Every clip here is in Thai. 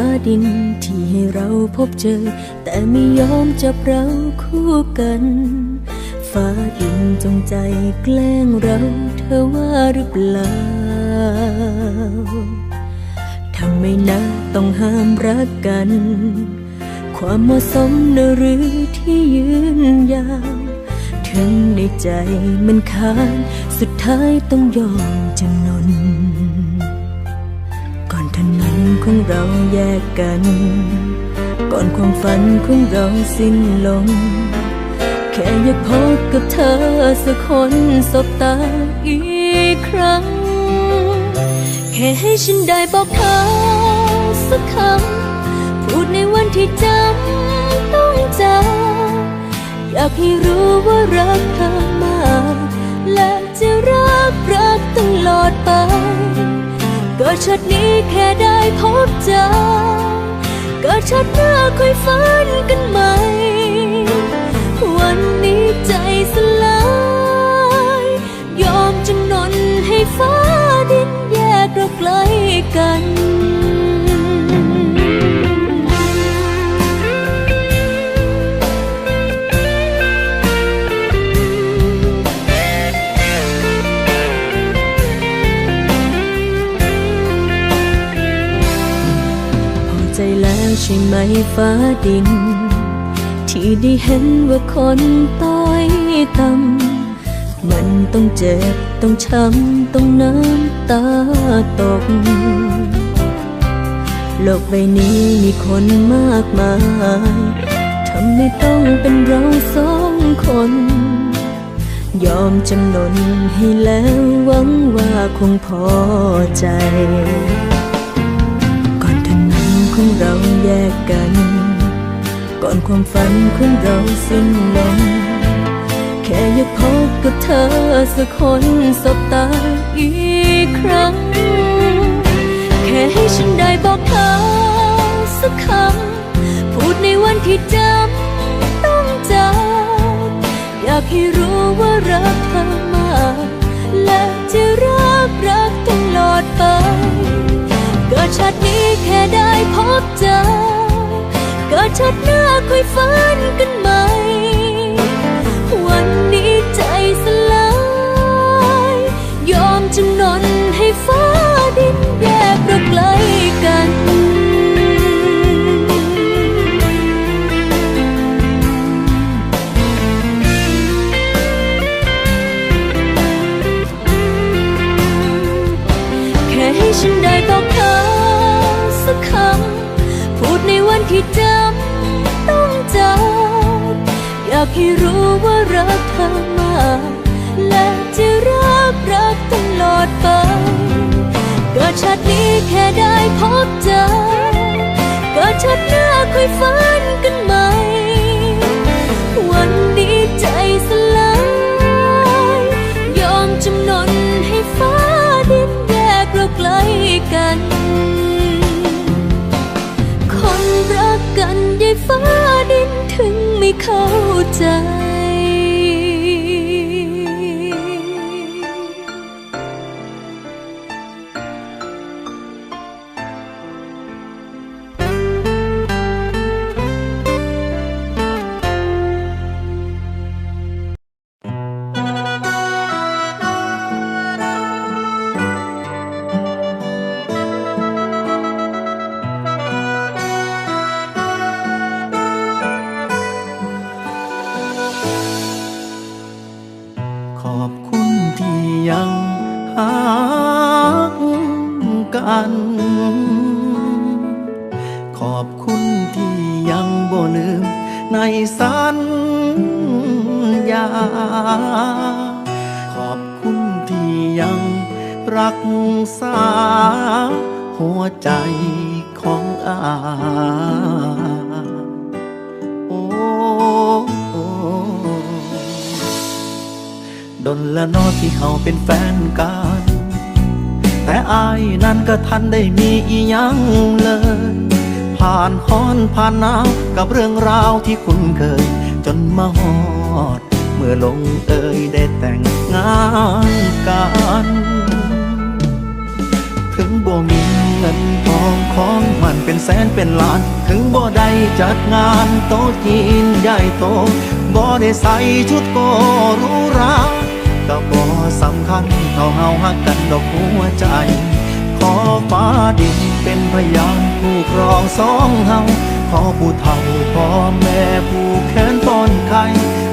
ฟ้าดินที่ให้เราพบเจอ แต่ไม่ยอมจับเราคู่กัน ฟ้าดินจงใจแกล้งเราเธอว่าหรือเปล่าทำไมนะต้องห้ามรักกัน ความเหมาะสมนะหรือที่ยืนยาว ถึงในใจมันค้านสุดท้ายต้องยอมจำนน ของเราแยกกัน ก่อนความฝันของเราสิ้นลง แค่อยากพบกับเธอสักคนสบตาอีกครั้ง แค่ให้ฉันได้บอกเธอสักคำ พูดในวันที่จำต้องจาอยากให้รู้ว่ารักเธอมากและจะรักรักตลอดไป ก็ชาตินี้แค่ได้พบเจอก็ชาติหน้าค่อยฝันกันใหม่ วันนี้ใจสลาย ยอมจำนนให้ฟ้าดินแยกเราไกลกัน ล้วใช่ไหมฟ้าดิน ที่ได้เห็นว่าคนต้อยต่ำมันต้องเจ็บต้องช้ำต้องน้ำตาตก โลกใบนี้มีคนมากมายทำไมต้องเป็นเราสองคน ยอมจำนนให้แล้วหวังว่าคงพอใจ กัน ก่อนความฝันของเราสิ้นลงแค่อยากพบกับเธอสักคนสบตาอีกครั้ง แค่ให้ฉันได้บอกเธอสักคำ พูดในวันที่จำต้องจากอยากให้รู้ว่ารักเธอมากและจะรักรักตลอดไป เก็ชาตินี้แค่ได้พบเจอ ชาติหน้าค่อยฝันกันใหม่ วันนี้ใจสลาย ยอมจำนนให้ฟ้าดินแยก อยากให้รู้ว่ารักเธอมากและจะรักรักตลอดไปก็ชาตินี้แค่ได้พบเจอก็ชาติหน้าค่อยฝันกัน เข้าใจ กัน ขอบคุณที่ยังบ่ลืมในสัญญา ขอบคุณที่ยังรักษา หัวใจของอาโอ้โดนละนอที่เขาเป็นแฟนกัน แต่อายนั้นก็ทันได้มีอีหยังเลย ผ่านฮ้อนผ่านหนาวกับเรื่องราวที่คุ้นเคย จนมาฮอด เมื่อลงเอยได้แต่งงานกัน ถึงบ่มีเงินทองของมันเป็นแสนเป็นล้าน ถึงบ่ได้จัดงานโต๊ะจีนใหญ่โตบ่ได้ใส่ชุดโกรูหรา ก็บ่สำคัญเท่าเฮาฮักกันดอกหัวใจ ขอฟ้าดินเป็นพยานผู้ครองสองเฮาขอผู้เฒ่าพ่อแม่ผู้แขนป้อนไข่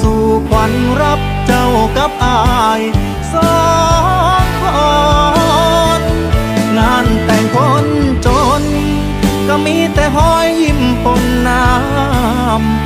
สู่ขวัญรับเจ้ากับอายสองคนงานแต่งคนจน ก็มีแต่หอยยิ้มปนน้ำ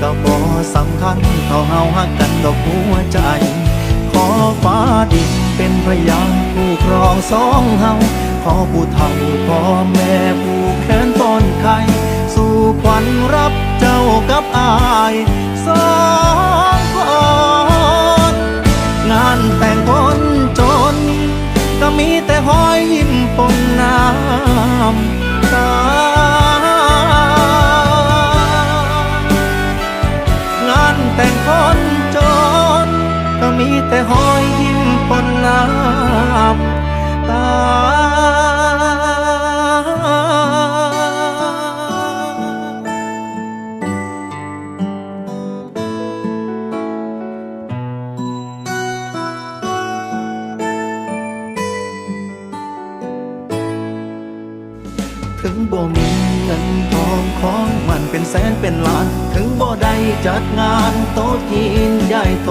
ก็บ่สำคัญเท่าเฮาหักกันดอกหัวใจ ขอฟ้าดินเป็นพยานผู้ครองสองเฮาขอผู้เฒ่าพ่อแม่ผู้แขนต้นไข่สู่ขวัญรับเจ้ากับอา งบ่มีเงินทองของมันเป็นแสนเป็นล้าน ถึงบ่ได้จัดงานโต๊ะจีนใหญ่โต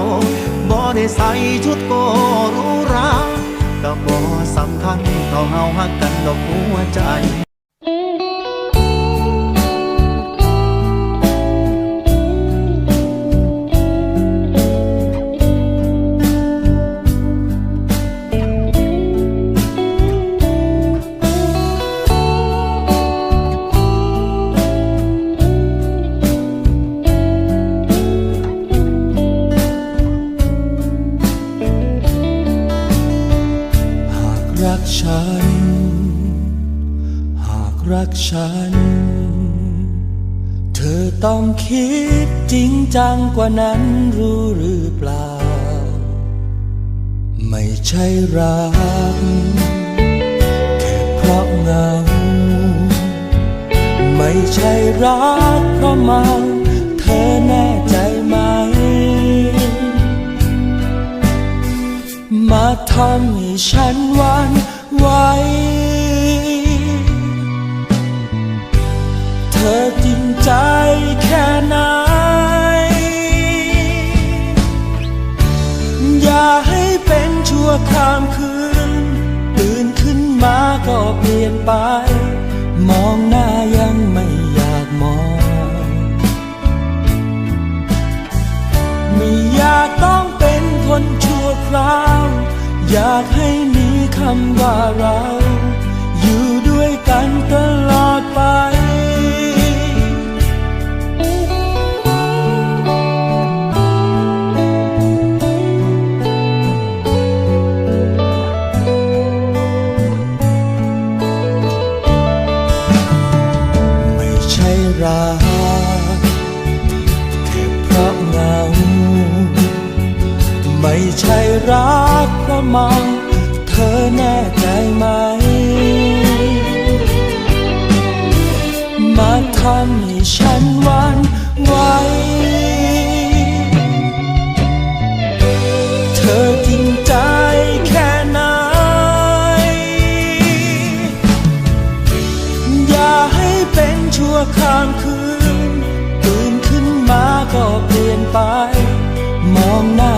บ่ได้ใส่ชุดโกรู้ราก็บ่สำคัญต่อเฮาหักกันดอกหัวใจ รักฉัน เธอต้องคิดจริงจังกว่านั้นรู้หรือเปล่า ไม่ใช่รัก แค่เพราะเงา ไม่ใช่รักเพราะเมา เธอแน่ใจไหม มาทำให้ฉันหวันไหว ลี่ยนไป มองหน้ายังไม่อยากมอง ไม่อยากต้องเป็นคนชั่วคราว อยากให้มีคำว่าเรา อยู่ด้วยกันตลอดไป ทำให้ฉันหวั่นไหวเธอจริงใจแค่ไหน อย่าให้เป็นชั่วข้ามคืนตื่นขึ้นมาก็เปลี่ยนไป มองหน้า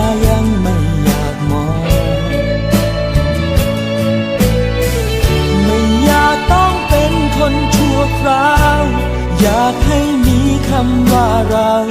ambarado.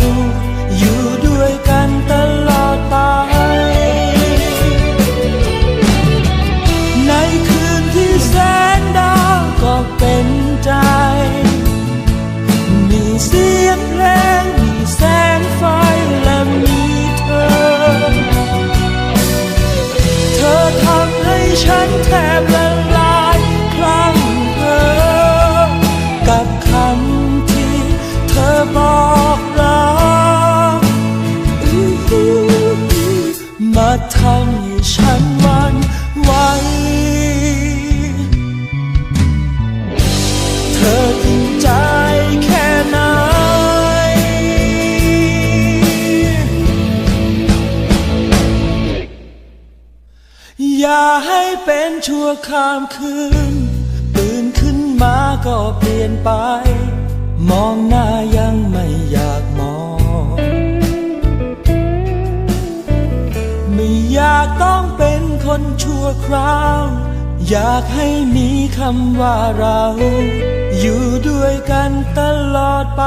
มาทำให้ฉันวันไหวเธอจริงใจแค่ไหนอย่าให้เป็นชั่วข้ามคืนตื่นขึ้นมาก็เปลี่ยนไป มองหน้าย นชั่วคราว อยากให้มีคำว่าเรา อยู่ด้วยกันตลอดไป